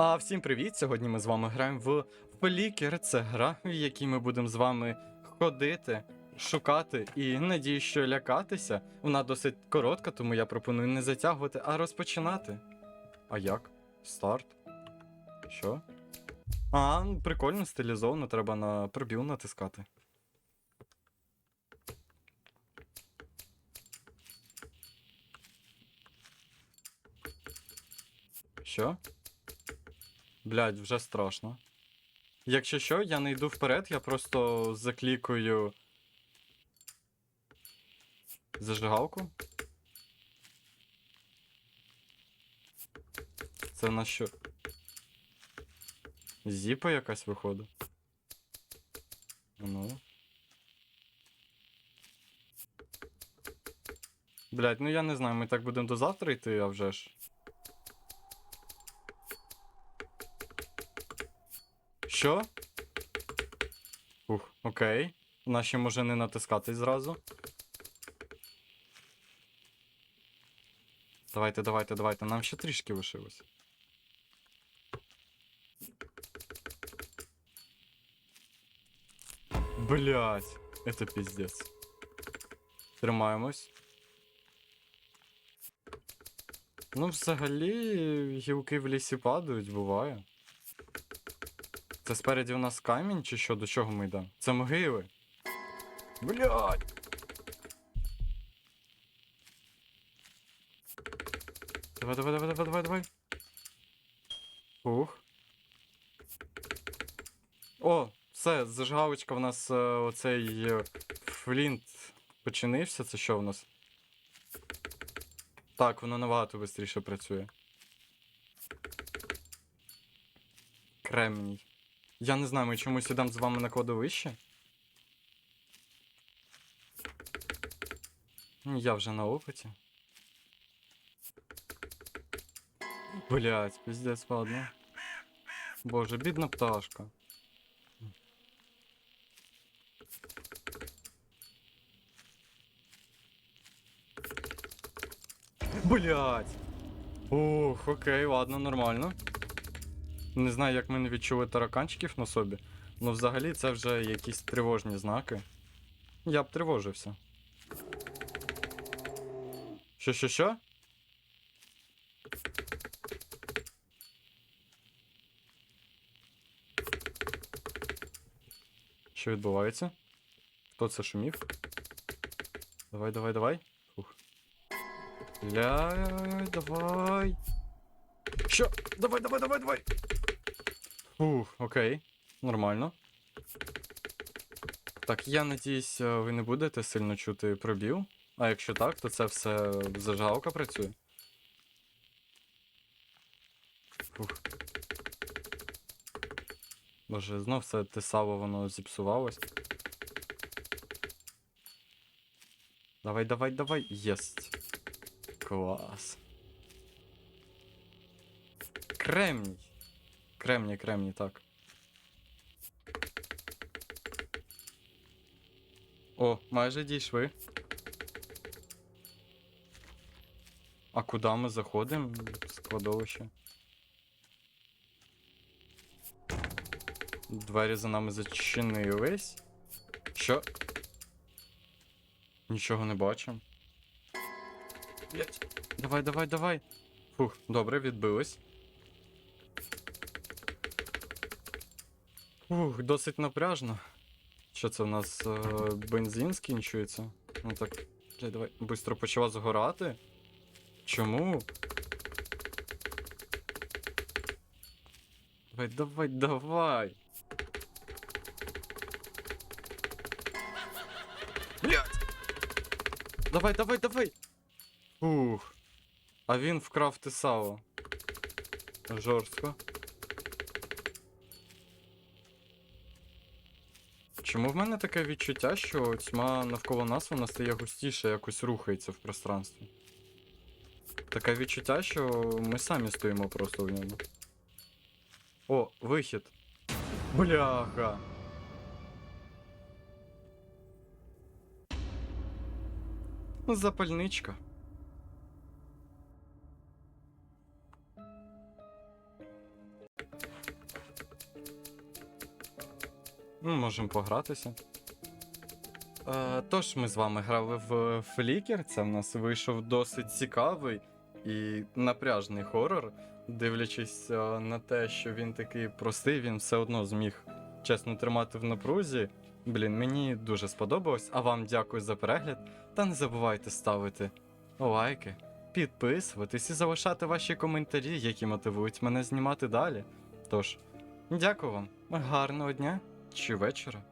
А всім привіт! Сьогодні ми з вами граємо в Флікер. Це гра, в якій ми будемо з вами ходити, шукати і надію, що лякатися. Вона досить коротка, тому я пропоную не затягувати, а розпочинати. А як? Старт? Що? А, ну, прикольно, стилізовано, треба на пробіл натискати. Що? Блядь, вже страшно. Якщо що, я не йду вперед, я просто заклікаю зажигалку. Це на що? Зіпа якась виходить. Ну. Блять, ну я не знаю, ми так будемо до завтра йти, а вже ж. Що? Ух, окей. Наші може не натискати зразу. Давайте, давайте, давайте. Нам ще трішки лишилось. Блять, это пиздец. Тримаємось. Ну, взагалі, гілки в лісі падають, буває. Це спереді у нас камінь чи що? До чого ми йдемо? Це могили. Блядь! Давай, давай, давай, давай, давай, давай. Ух. О, все, зажигалочка в нас е, оцей е, флінт починився. Це що в нас? Так, воно набагато швидше працює. Кремній. Я не знаю, ми чомусь ідемо з вами на кладовище. Я вже на опиті. Блять, пиздец, ладно. Боже, бідна пташка. Блять. Ух, окей, ладно, нормально. Не знаю, як ми не відчули тараканчиків на собі. Ну, взагалі, це вже якісь тривожні знаки. Я б тривожився. Що, що, що? Що відбувається? Хто це шумів? Давай, давай, давай. Фух. Ля, давай. Що? Давай, давай, давай, давай. Фух, окей. Нормально. Так, я надіюсь, е, ви не будете сильно чути пробіл. А якщо так, то це все зажигалка працює. Фух. Боже, знов все те сало воно зіпсувалось. Давай, давай, давай. Єсть. Клас. Кремній. Кремній, кремній, так. О, майже дійшли. А куди ми заходимо? Складовище. Двері за нами зачинились. Що? Нічого не бачимо. Давай, давай, давай. Фух, добре, відбились. Фух, досить напряжно. Що це в нас е, бензин скінчується? Ну так. Давай. Бистро почала згорати. Чому? Давай, давай, давай. Блядь! Давай, давай, давай! Фух. А він вкрав те сало. Жорстко. Чому в мене таке відчуття, що тьма навколо нас вона стає густіше, якось рухається в пространстві? Таке відчуття, що ми самі стоїмо просто в ньому. О, вихід. Бляха. Запальничка. Ну, можемо погратися. Е, тож ми з вами грали в Флікер. Це в нас вийшов досить цікавий і напряжний хорор. Дивлячись е, на те, що він такий простий, він все одно зміг чесно тримати в напрузі. Блін, мені дуже сподобалось. А вам дякую за перегляд. Та не забувайте ставити лайки, підписуватись і залишати ваші коментарі, які мотивують мене знімати далі. Тож, дякую вам, гарного дня чи вечора.